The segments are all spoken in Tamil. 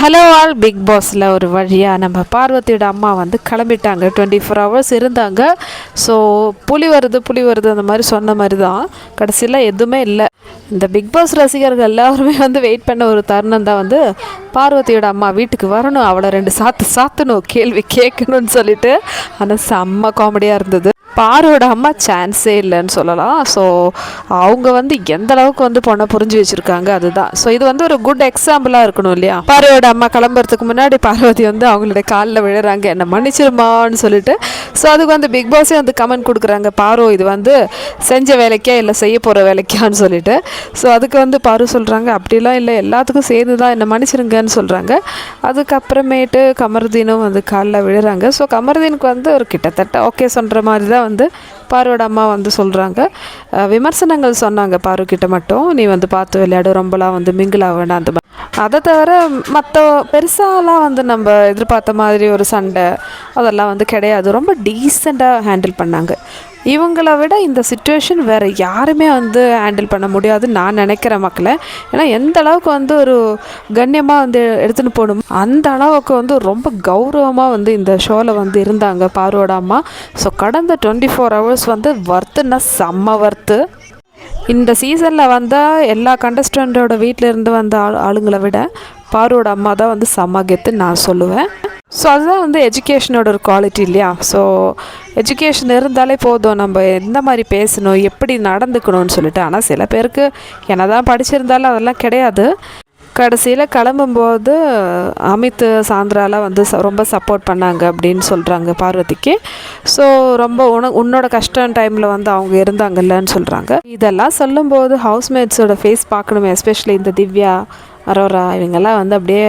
ஹலோ ஆல் பிக் பாஸில் ஒரு வழியாக நம்ம பார்வதியோட அம்மா வந்து கிளம்பிட்டாங்க. டுவெண்ட்டி ஃபோர் ஹவர்ஸ் இருந்தாங்க. ஸோ புலி வருது புலி வருது அந்த மாதிரி சொன்ன மாதிரி தான். கடைசியில் எதுவுமே இல்லை. இந்த பிக் பாஸ் ரசிகர்கள் எல்லாருமே வந்து வெயிட் பண்ண ஒரு தருணம் தான் வந்து பார்வதியோட அம்மா வீட்டுக்கு வரணும். அவளை ரெண்டு சாத்து சாத்தணும். கேள்வி கேட்கணும்னு சொல்லிட்டு. ஆனால் செம்ம காமெடியாக இருந்தது. பாரோட அம்மா சான்ஸே இல்லைன்னு சொல்லலாம். ஸோ அவங்க வந்து எந்த அளவுக்கு வந்து பொண்ணை புரிஞ்சு வச்சுருக்காங்க அதுதான். ஸோ இது வந்து ஒரு குட் எக்ஸாம்பிளாக இருக்கணும் இல்லையா? பாரோட அம்மா கிளம்புறதுக்கு முன்னாடி பார்வதி வந்து அவங்களுடைய காலில் விழுறாங்க. என்ன மன்னிச்சிருமான்னு சொல்லிட்டு. ஸோ அதுக்கு வந்து பிக் பாஸே வந்து கமெண்ட் கொடுக்குறாங்க. பாரோ இது வந்து செஞ்ச வேலைக்கா இல்லை செய்ய போகிற வேலைக்கான்னு சொல்லிட்டு. ஸோ அதுக்கு வந்து பாரு சொல்கிறாங்க அப்படிலாம் இல்லை. எல்லாத்துக்கும் சேர்ந்து தான் என்ன மன்னிச்சிருங்கன்னு சொல்கிறாங்க அதுக்கப்புறமேட்டு கமருதீனும் வந்து காலில் விழுறாங்க. ஸோ கமருதீனுக்கு வந்து ஒரு கிட்டத்தட்ட ஓகே சொல்கிற மாதிரி தான் வந்து பாருவோட அம்மா வந்து சொல்கிறாங்க விமர்சனங்கள் சொன்னாங்க பாரு கிட்டே மட்டும். நீ வந்து பார்த்து விளையாடு ரொம்பலாம் வந்து மிங்கிள் ஆக வேண்டாம் அந்த மாதிரி. அதை தவிர மற்ற பெருசாலாம் வந்து நம்ம எதிர்பார்த்த மாதிரி ஒரு சண்டை அதெல்லாம் வந்து கிடையாது. ரொம்ப டீசெண்டாக ஹேண்டில் பண்ணாங்க. இவங்களை விட இந்த சுச்சுவேஷன் வேறு யாருமே வந்து ஹேண்டில் பண்ண முடியாதுன்னு நான் நினைக்கிறேன் மக்களை. ஏன்னா எந்த அளவுக்கு வந்து ஒரு கண்ணியமாக வந்து எடுத்துன்னு போகணும். அந்த அளவுக்கு வந்து ரொம்ப கௌரவமாக வந்து இந்த ஷோவில் வந்து இருந்தாங்க பார்வோட அம்மா. ஸோ கடந்த டுவெண்ட்டி ஃபோர் ஹவர்ஸ் வந்து வர்த்துன்னா செம்ம வர்த்து இந்த சீசனில் வந்தால் எல்லா கண்டஸ்டண்ட்டோட வீட்டில் இருந்து வந்த ஆள் ஆளுங்களை விட பாரோட அம்மா தான் வந்து செம்ம கெத்துன்னு நான் சொல்லுவேன். ஸோ அதுதான் வந்து எஜுகேஷனோட ஒரு குவாலிட்டி இல்லையா? ஸோ எஜுகேஷன் இருந்தாலே போதும். நம்ம எந்த மாதிரி பேசணும்? எப்படி நடந்துக்கணும்னு சொல்லிட்டு. ஆனால் சில பேருக்கு என்ன தான் படிச்சிருந்தாலும் அதெல்லாம் கிடையாது. கடைசியில் கிளம்பும்போது அமித் சாந்திராலாம் வந்து ச- ரொம்ப சப்போர்ட் பண்ணாங்க அப்படின்னு சொல்கிறாங்க பார்வதிக்கு. ஸோ ரொம்ப உன உன்னோட கஷ்டம் டைமில் வந்து அவங்க இருந்தாங்கல்லன்னு சொல்கிறாங்க இதெல்லாம் சொல்லும்போது ஹவுஸ்மேட்ஸோட ஃபேஸ் பார்க்கணுமே எஸ்பெஷலி இந்த திவ்யா. அரோரா இவங்கெல்லாம் வந்து அப்படியே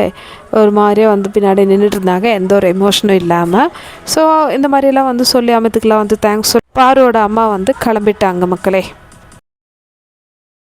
ஒரு மாதிரியே வந்து பின்னாடி நின்றுட்டு இருந்தாங்க எந்த ஒரு எமோஷனும் இல்லாமல் ஸோ இந்த மாதிரியெல்லாம் வந்து சொல்லி அமித்துக்கெலாம் வந்து தேங்க்ஸ் பாருவோட அம்மா வந்து கிளம்பிட்டாங்க மக்களே.